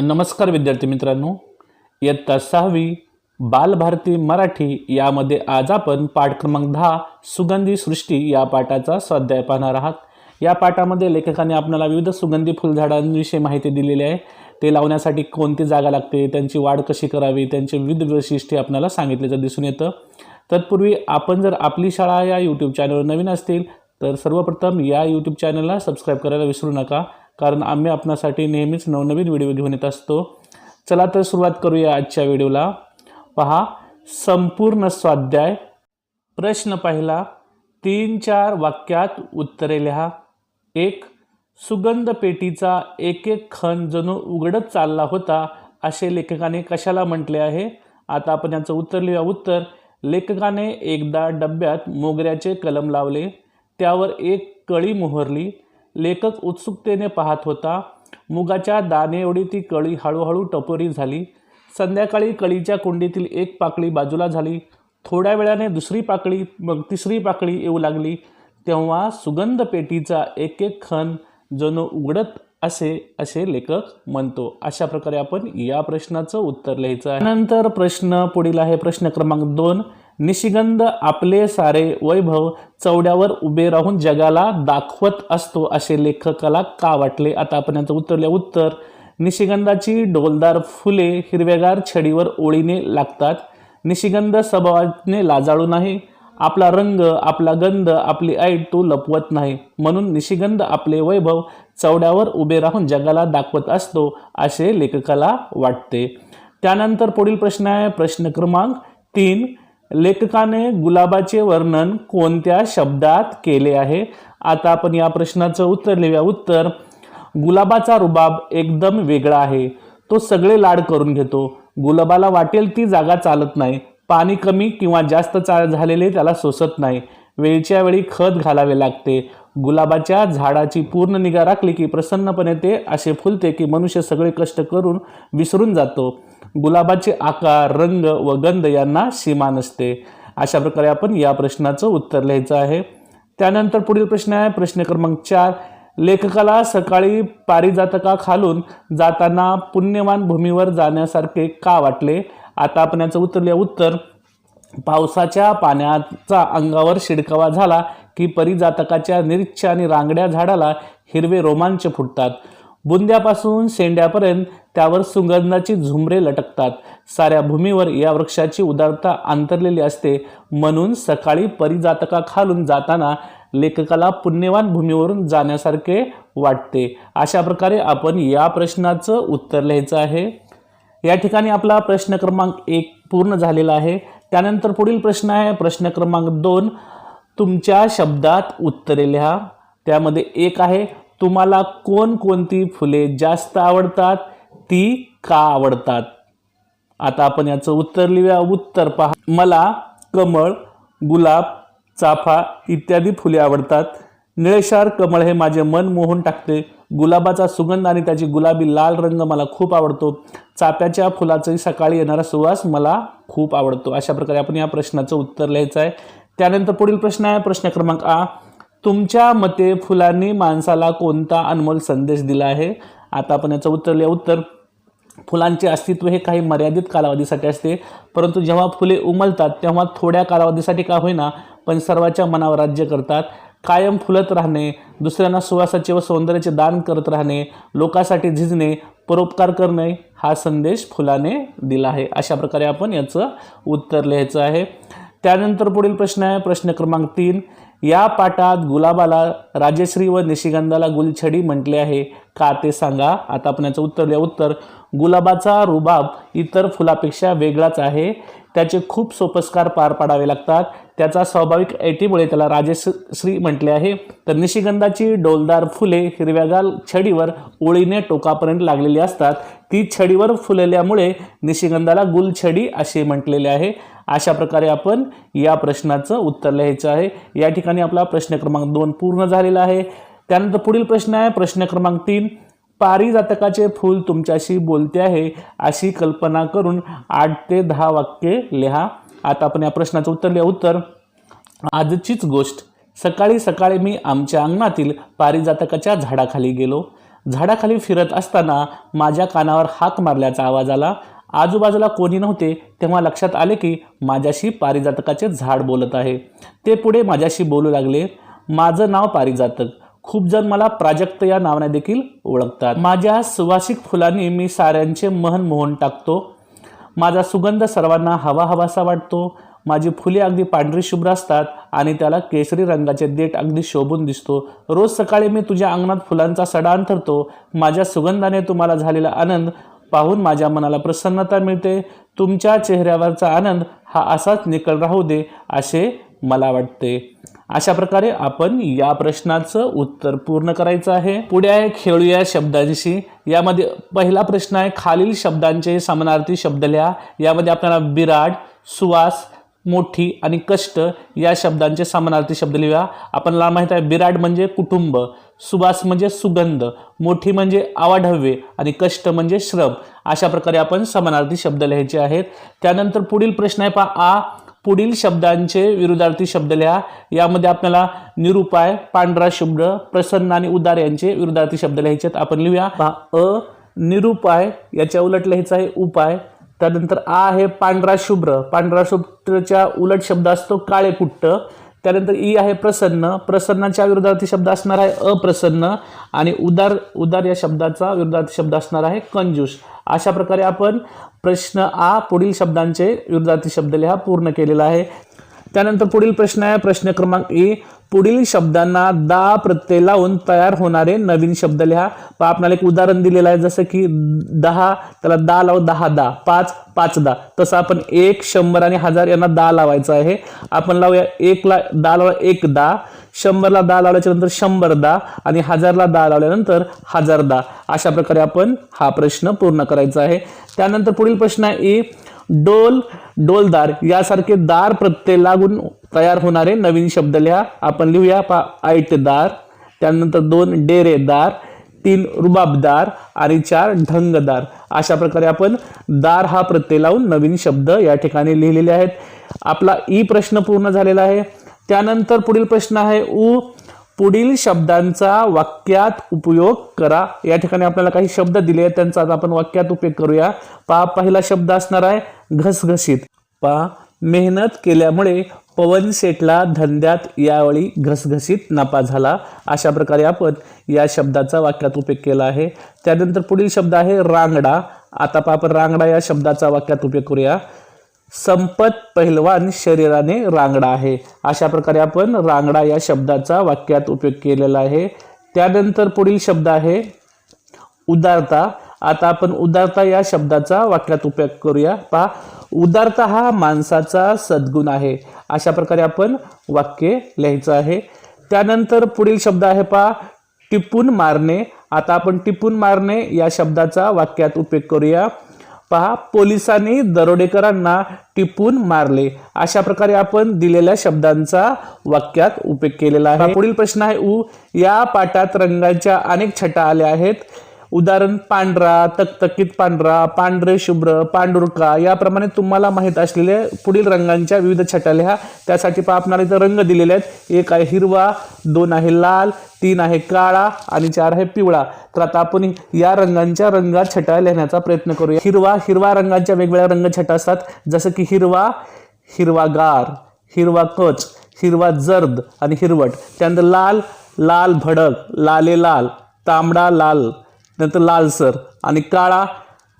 नमस्कार विद्यार्थी मित्रांनो. इयत्ता सहावी बालभारती मराठी यामध्ये आज आपण पाठ क्रमांक दहा सुगंधी सृष्टी या पाठाचा स्वाध्याय पाहणार आहात. या पाठामध्ये लेखकाने आपल्याला विविध सुगंधी फुलझाडांविषयी माहिती दिलेली आहे. ते लावण्यासाठी कोणती जागा लागते त्यांची वाढ कशी करावी त्यांचे विविध वैशिष्ट्ये आपल्याला सांगितल्याचं दिसून येतं. तत्पूर्वी आपण जर आपली शाळा या यूट्यूब चॅनलवर नवीन असतील तर सर्वप्रथम या यूट्यूब चॅनलला सबस्क्राईब करायला विसरू नका. कारण आम्ही आपणासाठी नेहमीच नवनवीन व्हिडिओ घेऊन येत असतो. चला तर सुरुवात करूया आजच्या व्हिडिओला. पहा संपूर्ण स्वाध्याय. प्रश्न पहिला तीन चार वाक्यात उत्तरे लिहा. एक सुगंध पेटीचा एक एक खण जणू उघडत चालला होता असे लेखकाने कशाला म्हटले आहे? आता आपण याचं उत्तर लिहूया. उत्तर लेखकाने एकदा डब्यात मोगऱ्याचे कलम लावले. त्यावर एक कळी मोहरली. लेखक उत्सुकतेने पाहत होता. मुगाच्या दाणे एवढी ती कळी हळूहळू टपोरी झाली. संध्याकाळी कळीच्या कुंडीतील एक पाकळी बाजूला झाली. थोड्या वेळाने दुसरी पाकळी मग तिसरी पाकळी येऊ लागली. तेव्हा सुगंध पेटीचा एक एक खण जणू उघडत असे असे लेखक म्हणतो. अशा प्रकारे आपण या प्रश्नाचं उत्तर लिहायचं आहे. नंतर प्रश्न पुढील आहे. प्रश्न क्रमांक दोन. निशिगंध आपले सारे वैभव चौड्यावर उभे राहून जगाला दाखवत असतो असे लेखकाला का वाटले? आता आपण याचं उतरले उत्तर. निशिगंधाची डोलदार फुले हिरव्यागार छडीवर ओळीने लागतात. निशिगंध स्वभावाने लाजाळू नाही. आपला रंग आपला गंध आपली ऐट तो लपवत नाही. म्हणून निशिगंध आपले वैभव चौड्यावर उभे राहून जगाला दाखवत असतो असे लेखकाला वाटते. त्यानंतर पुढील प्रश्न आहे प्रश्न क्रमांक तीन. लेखकाने गुलाबाचे वर्णन कोणत्या शब्दात केले आहे? आता आपण या प्रश्नाचं उत्तर लिहूया. उत्तर गुलाबाचा रुबाब एकदम वेगळा आहे. तो सगळे लाड करून घेतो. गुलाबाला वाटेल ती जागा चालत नाही. पाणी कमी किंवा जास्त चा झालेले त्याला सोसत नाही. वेळच्या वेळी खत घालावे लागते. गुलाबाच्या झाडाची पूर्ण निगा राखली की प्रसन्नपणे ते असे फुलते की मनुष्य सगळे कष्ट करून विसरून जातो. गुलाबाचे आकार रंग व गंध यांना सीमा नसते. अशा प्रकारे आपण या प्रश्नाचं उत्तर लिहायचं आहे. त्यानंतर पुढील प्रश्न आहे. प्रश्न क्रमांक चार. लेखकाला सकाळी पारिजातका खालून जाताना पुण्यवान भूमीवर जाण्यासारखे का वाटले? आता आपण याचं उत्तर लिहा उत्तर पावसाच्या पाण्याचा अंगावर शिडकावा झाला की परिजातकाच्या निरीच्छ आणि रांगड्या झाडाला हिरवे रोमांच फुटतात. बुंद्यापासून शेंड्यापर्यंत त्यावर सुगंधाची झुमरे लटकतात. साऱ्या भूमीवर या वृक्षाची उदारता अंतरलेली असते. म्हणून सकाळी परिजातका खालून जाताना लेखकाला पुण्यवान भूमीवरून जाण्यासारखे वाटते. अशा प्रकारे आपण या प्रश्नाचं उत्तर लिहायचं आहे. या ठिकाणी आपला प्रश्न क्रमांक एक पूर्ण झालेला आहे. त्यानंतर पुढील प्रश्न आहे. प्रश्न क्रमांक दोन तुमच्या शब्दात उत्तरे लिहा. त्यामध्ये एक आहे तुम्हाला कोणकोणती फुले जास्त आवडतात ती का आवडतात? आता आपण याचं उत्तर लिहूया. उत्तर पहा. मला कमळ गुलाब चाफा इत्यादी फुले आवडतात. निळेशार कमळ हे माझे मन मोहून टाकते. गुलाबाचा सुगंध आणि त्याची गुलाबी लाल रंग मला खूप आवडतो. चाफ्याच्या फुलाचाही सकाळी येणारा सुवास मला खूप आवडतो. अशा प्रकारे आपण या प्रश्नाचं उत्तर लिहायचं आहे. त्यानंतर पुढील प्रश्न आहे. प्रश्न क्रमांक आ. तुमच्या मते फुलांनी माणसाला कोणता अनमोल संदेश दिला आहे? आता आपण याचं उत्तर लिहा उत्तर फुलांचे अस्तित्व हे काही मर्यादित कालावधीसाठी असते परंतु जेव्हा फुले उमलतात तेव्हा थोड्या कालावधीसाठी का होईना पण सर्वाच्या मनावर राज्य करतात. कायम फुलत राहणे दुसऱ्यांना सुवासाचे व सौंदर्याचे दान करत राहणे लोकांसाठी झिजणे परोपकार करणे हा संदेश फुलाने दिला आहे. अशा प्रकारे आपण याचं उत्तर लिहायचं आहे. त्यानंतर पुढील प्रश्न आहे. प्रश्न क्रमांक तीन या पाठात गुलाबाला राजश्री व निशिगंधाला गुलछडी म्हटले आहे. का ते सांगा? आता आपण याचं उत्तर द्या उत्तर गुलाबाचा रुबाब इतर फुलापेक्षा वेगळाच आहे. त्याचे खूप सोपस्कार पार पाडावे लागतात. त्याचा स्वाभाविक ऐटीमुळे त्याला राजश्री म्हटले आहे. तर निशिगंधाची डोलदार फुले हिरव्यागार छडीवर ओळीने टोकापर्यंत लागलेली असतात. ती छडीवर फुलल्यामुळे निशिगंधाला गुलछडी असे म्हटलेले आहे. अशा प्रकारे आपण या प्रश्नाचं उत्तर लिहायचं आहे. या ठिकाणी आपला प्रश्न क्रमांक दोन पूर्ण झालेला आहे. त्यानंतर पुढील प्रश्न आहे. प्रश्न क्रमांक तीन पारिजातकाचे फूल तुमच्याशी बोलते आहे अशी कल्पना करून आठ ते दहा वाक्ये लिहा. आता आपण या प्रश्नाचं उत्तर लिहा उत्तर आजचीच गोष्ट. सकाळी सकाळी मी आमच्या अंगणातील पारिजातकाच्या झाडाखाली गेलो. झाडाखाली फिरत असताना माझ्या कानावर हाक मारल्याचा आवाज आला. आजूबाजूला कोणी नव्हते तेव्हा लक्षात आले की माझ्याशी पारिजातकाचे झाड बोलत आहे. ते पुढे माझ्याशी बोलू लागले. माझं नाव पारिजातक. खूप जण मला प्राजक्त या नावाने देखील ओळखतात. माझ्या सुवासिक फुलांनी मी साऱ्यांचे मन मोहन टाकतो. माझा सुगंध सर्वांना हवा हवासा वाटतो. माझी फुले अगदी पांढरी शुभ्र असतात आणि त्याला केसरी रंगाचे देठ अगदी शोभून दिसतो. रोज सकाळी मी तुझ्या अंगणात फुलांचा सडा अंतरतो माझ्या सुगंधाने तुम्हाला झालेला आनंद पाहून माझ्या मनाला प्रसन्नता मिळते. तुमच्या चेहऱ्यावरचा आनंद हा असाच निकळ राहू दे असे मला वाटते. अशा प्रकारे आपण या प्रश्नाचं उत्तर पूर्ण करायचं आहे. पुढे आहे खेळूया शब्दांशी. यामध्ये पहिला प्रश्न आहे खालील शब्दांचे समानार्थी शब्द लिहा. यामध्ये आपल्याला बिराड सुवास मोठी आणि कष्ट या शब्दांचे समानार्थी शब्द लिहूया. आपणला माहीत आहे बिराड म्हणजे कुटुंब सुवास म्हणजे सुगंध मोठी म्हणजे आवाढव्य आणि कष्ट म्हणजे श्रम. अशा प्रकारे आपण समानार्थी शब्द लिहायचे आहेत. त्यानंतर पुढील प्रश्न आहे पहा आ पुढील शब्दांचे विरुद्धार्थी शब्द लिहा. यामध्ये आपल्याला निरुपाय पांढरा शुभ्र प्रसन्न आणि उदार यांचे विरुद्धार्थी शब्द लिहायचे आहेत. आपण लिहूया. अ निरुपाय याच्या उलट लिहायचा आहे उपाय. त्यानंतर आ आहे पांढरा शुभ्र. पांढरा शुभ्रच्या उलट शब्द असतो काळे कुट्ट. त्यानंतर ई आहे प्रसन्न. प्रसन्नाच्या विरुद्धार्थी शब्द असणार आहे अप्रसन्न. आणि उदार उदार या शब्दाचा विरुद्धार्थी शब्द असणार आहे कंजूस अशा प्रकारे आपण प्रश्न आ पुढील शब्दांचे विरुद्धार्थी शब्द लिहा पूर्ण केलेला आहे. त्यानंतर पुढील प्रश्न आहे प्रश्न क्रमांक ए. पुढील शब्दांना दा प्रत्यय लावून तयार होणारे नवीन शब्द लिहा. पहा आपणाला एक उदाहरण दिलेलं आहे जसं की दहा त्याला दा लाव दहा दा. पाच पाच दा. तसं आपण एक शंभर आणि हजार यांना दा लावायचं आहे. आपण लावूया एकला दा लावा एक दा. शंभरला दा लावल्याच्या नंतर शंभर दा आणि हजारला दा लावल्यानंतर हजार दा. अशा प्रकारे आपण हा प्रश्न पूर्ण करायचा आहे. त्यानंतर पुढील प्रश्न आहे डोल डोलदार यासारखे दार प्रत्यय लागून तयार होणारे नवीन शब्द लिहा. आपण लिहूया पा ऐटदार त्यानंतर दोन डेरेदार तीन रुबाबदार आणि चार ढंगदार. अशा प्रकारे आपण दार हा प्रत्यय लावून नवीन शब्द या ठिकाणी लिहिलेले आहेत. आपला ई प्रश्न पूर्ण झालेला आहे. त्यानंतर पुढील प्रश्न आहे उ पुढील शब्दांचा वाक्यात उपयोग करा. या ठिकाणी आपल्याला काही शब्द दिले आहेत त्यांचा आता आपण वाक्यात उपयोग करूया. पा पहिला शब्द असणार आहे घसघशीत. पहा मेहनत केल्यामुळे पवन सेठला धंद्यात यावेळी घसघशीत नफा झाला. अशा प्रकारे आपण या शब्दाचा वाक्यात उपयोग केला आहे. त्यानंतर पुढील शब्द आहे रांगडा. आता पहा आपण रांगडा या शब्दाचा वाक्यात उपयोग करूया. संपत पहिलवान शरीराने रांगडा आहे. अशा प्रकारे आपण रांगडा या शब्दाचा वाक्यात उपयोग केलेला आहे. त्यानंतर पुढील शब्द आहे उदारता. आता आपण उदारता या शब्दाचा वाक्यात उपयोग करूया. पहा उदारता हा माणसाचा सद्गुण आहे. अशा प्रकारे आपण वाक्य लिहायचं आहे. त्यानंतर पुढील शब्द आहे पहा टिपून मारणे. आता आपण टिपून मारणे या शब्दाचा वाक्यात उपयोग करूया. पहा पोलिसांनी दरोडेकरांना टिपून मारले. अशा प्रकारे आपण दिलेल्या शब्दांचा वाक्यात उपयोग केलेला आहे. पुढील प्रश्न आहे उ या पाठात रंगाच्या अनेक छटा आल्या आहेत. उदाहरण पांढरा तकतकीत पांढरा पांढरे शुभ्र पांडुरका याप्रमाणे तुम्हाला माहीत असलेल्या पुढील रंगांच्या विविध छटा लिहा. त्यासाठी पहा आपणाला इथं रंग दिलेले आहेत. एक आहे हिरवा दोन आहे लाल तीन आहे काळा आणि चार आहे पिवळा. तर आता आपण या रंगांच्या रंगात छटा लिहिण्याचा प्रयत्न करूया. हिरवा हिरवा रंगांच्या वेगवेगळ्या रंग छटा असतात. जसं की हिरवा हिरवागार हिरवा कच हिरवा जर्द आणि हिरवट. त्यानंतर लाल लाल भडक लाले लाल तांबडा लाल. नंतर लालसर आणि काळा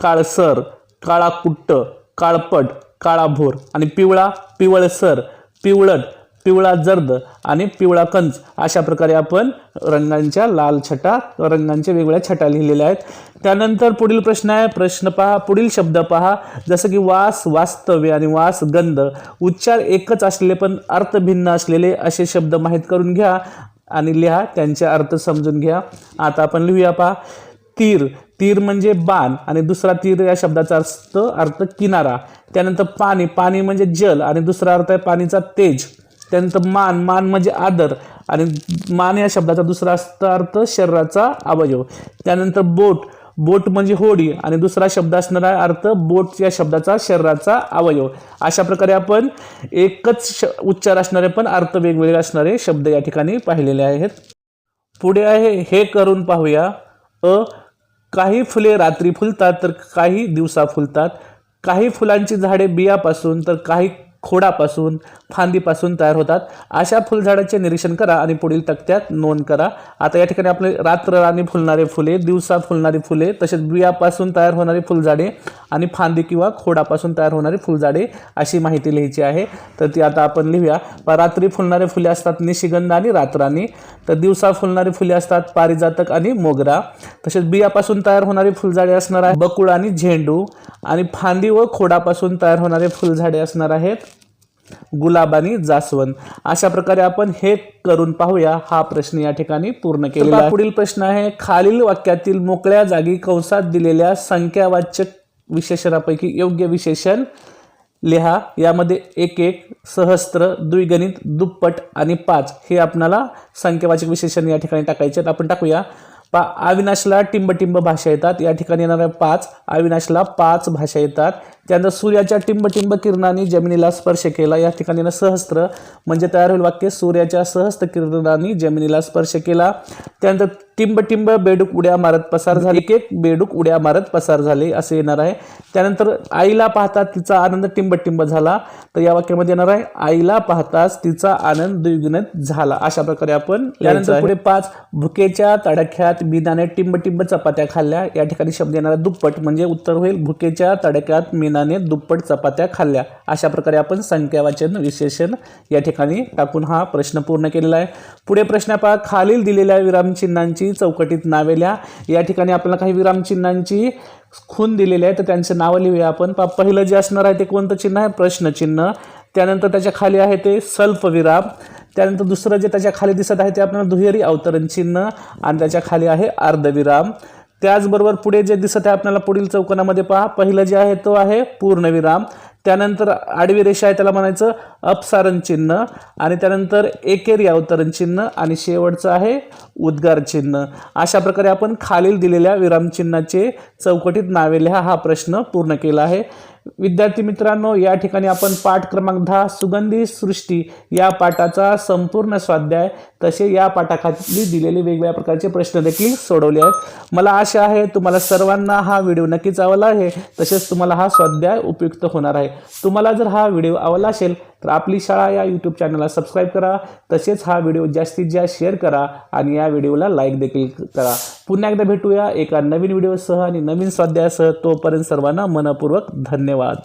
काळसर काळा कुट्ट काळपट काळा भोर आणि पिवळा पिवळसर पिवळट पिवळा जर्द आणि पिवळा कंच. अशा प्रकारे आपण रंगांच्या लाल छटा रंगांच्या वेगवेगळ्या छटा लिहिलेल्या आहेत. त्यानंतर पुढील प्रश्न आहे. प्रश्न पहा. पुढील शब्द पहा. जसं की वास वास्तव्य आणि वास गंध. उच्चार एकच असलेले पण अर्थ भिन्न असलेले असे शब्द माहीत करून घ्या आणि लिहा. त्यांचे अर्थ समजून घ्या. आता आपण लिहूया पहा. तीर. तीर म्हणजे बाण आणि दुसरा तीर या शब्दाचा अर्थ अर्थ किनारा. त्यानंतर पाणी. पाणी म्हणजे जल आणि दुसरा अर्थ आहे पाणीचा तेज. त्यानंतर मान. मान म्हणजे आदर. आणि मान या शब्दाचा दुसरा असता अर्थ शरीराचा अवयव. त्यानंतर बोट. बोट म्हणजे होडी. आणि दुसरा शब्द असणारा अर्थ बोट या शब्दाचा शरीराचा अवयव. अशा प्रकारे आपण एकच श उच्चार असणारे पण अर्थ वेगवेगळे असणारे शब्द या ठिकाणी पाहिलेले आहेत. पुढे आहे हे करून पाहूया. अ काही फुले रात्री फुलतात तर काही दिवसा फुलतात. काही फुलांची झाडे बियापासून तर काही खोडापासून फांदीपासून तयार होतात. अशा फुलझाडाचे निरीक्षण करा आणि पुढील तक्त्यात नोंद करा. आता या ठिकाणी आपले रात्र राणी फुलणारे फुले दिवसा फुलणारी फुले तसेच बियापासून तयार होणारी फुलझाडे आणि फांदी किंवा खोडापासून तयार होणारी फुलझाडे अशी माहिती लिहायची आहे. तर ती आता आपण लिहूया. रात्री फुलणारे फुले असतात निशिगंध आणि रातराणी. तर दिवसा फुलणारी फुले असतात पारिजातक आणि मोगरा. तसेच बियापासून तयार होणारी फुलझाडे असणार आहे बकुळ आणि झेंडू. आणि फांदी व खोडापासून तयार होणारे फुलझाडे असणार आहेत गुलाब आणि जास्वंद. अशा प्रकारे आपण हे करून पाहूया. हा प्रश्न या ठिकाणी पूर्ण केलेला आहे. पुढील प्रश्न आहे खालील वाक्यातील मोकळ्या जागी कंसात दिलेल्या संख्यावाचक विशेषणापैकी योग्य विशेषण लिहा. यामध्ये एक एक सहस्त्र द्विगणित दुप्पट आणि पाच हे आपणाला संख्यावाचक विशेषण या ठिकाणी टाकायचे आहेत. आपण टाकूया. पा अविनाशला टिंबटिंब भाषा येतात. या ठिकाणी येणाऱ्या पाच अविनाशला पाच भाषा येतात. त्यानंतर सूर्याच्या टिंबटिंब किरणाने जमिनीला स्पर्श केला. या ठिकाणी सहस्त्र म्हणजे तयार होईल वाक्य. सूर्याच्या सहस्त्र किरणाने जमिनीला स्पर्श केला. त्यानंतर टिंबटिंब बेडूक उड्या मारत पसार झाले. एक एक बेडूक उड्या मारत पसार झाले. असे येणार आहे. त्यानंतर आईला पाहता तिचा आनंद टिंबटिंब झाला. तर या वाक्यामध्ये येणार आहे आईला पाहताच तिचा आनंद द्विगुणित झाला. अशा प्रकारे आपण त्यानंतर पुढे पाच भुकेच्या तडख्यात बिनाने टिंबटिंब चपात्या खाल्ल्या. या ठिकाणी शब्द येणार आहे दुप्पट म्हणजे उत्तर होईल भुकेच्या तडक्यात मीनाने दुप्पट चपात्या खाल्ल्या. अशा प्रकारे आपण संख्यावाचन विशेषण या ठिकाणी टाकून हा प्रश्न पूर्ण केलेला आहे. पुढे प्रश्न पहा. खालील दिलेल्या विरामचिन्हांची चौकटीत नावे लिहा. या ठिकाणी आपल्याला काही विरामचिन्हांची खून दिलेली आहे तर त्यांचे नावं लिहूया आपण. पा पहिलं जे असणार आहे ते कोणतं चिन्ह आहे? प्रश्नचिन्ह त्यानंतर त्याच्याखाली आहे ते सल्पविराम त्यानंतर दुसरं जे त्याच्याखाली दिसत आहे ते आपल्याला दुहेरी अवतरण चिन्ह. आणि त्याच्याखाली आहे अर्धविराम. त्याचबरोबर पुढे जे दिसत आहे आपल्याला पुढील चौकोनामध्ये पहा. पहिलं जे आहे तो आहे पूर्णविराम. त्यानंतर आडवी रेषा आहे त्याला म्हणायचं अपसारण चिन्ह. आणि त्यानंतर एकेरी अवतरण चिन्ह. आणि शेवटचं आहे उद्गार चिन्ह. अशा प्रकारे आपण खालील दिलेल्या विरामचिन्हाचे चौकटीत नावे लिहा. हा प्रश्न पूर्ण केला आहे. विद्यार्थी मित्रांनो या ठिकाणी आपण पाठ क्रमांक दहा सुगंधी सृष्टी या पाठाचा संपूर्ण स्वाध्याय तसे या पाठाखाली दिलेले वेगवेगळ्या प्रकारचे प्रश्न देखील सोडवले आहेत. मला आशा आहे तुम्हाला सर्वांना हा व्हिडिओ नक्कीच आवडला आहे. तसेच तुम्हाला हा स्वाध्याय उपयुक्त होणार आहे. तुम्हाला जर हा व्हिडिओ आवडला असेल तर आपली शाळा या यूट्यूब चॅनलला सबस्क्राईब करा. तसेच हा व्हिडिओ जास्तीत जास्त शेअर करा आणि या व्हिडिओला लाईक देखील करा. पुन्हा एकदा भेटूया एका नवीन व्हिडिओसह आणि नवीन स्वाध्यायासह तोपर्यंत सर्वांना मनपूर्वक धन्यवाद.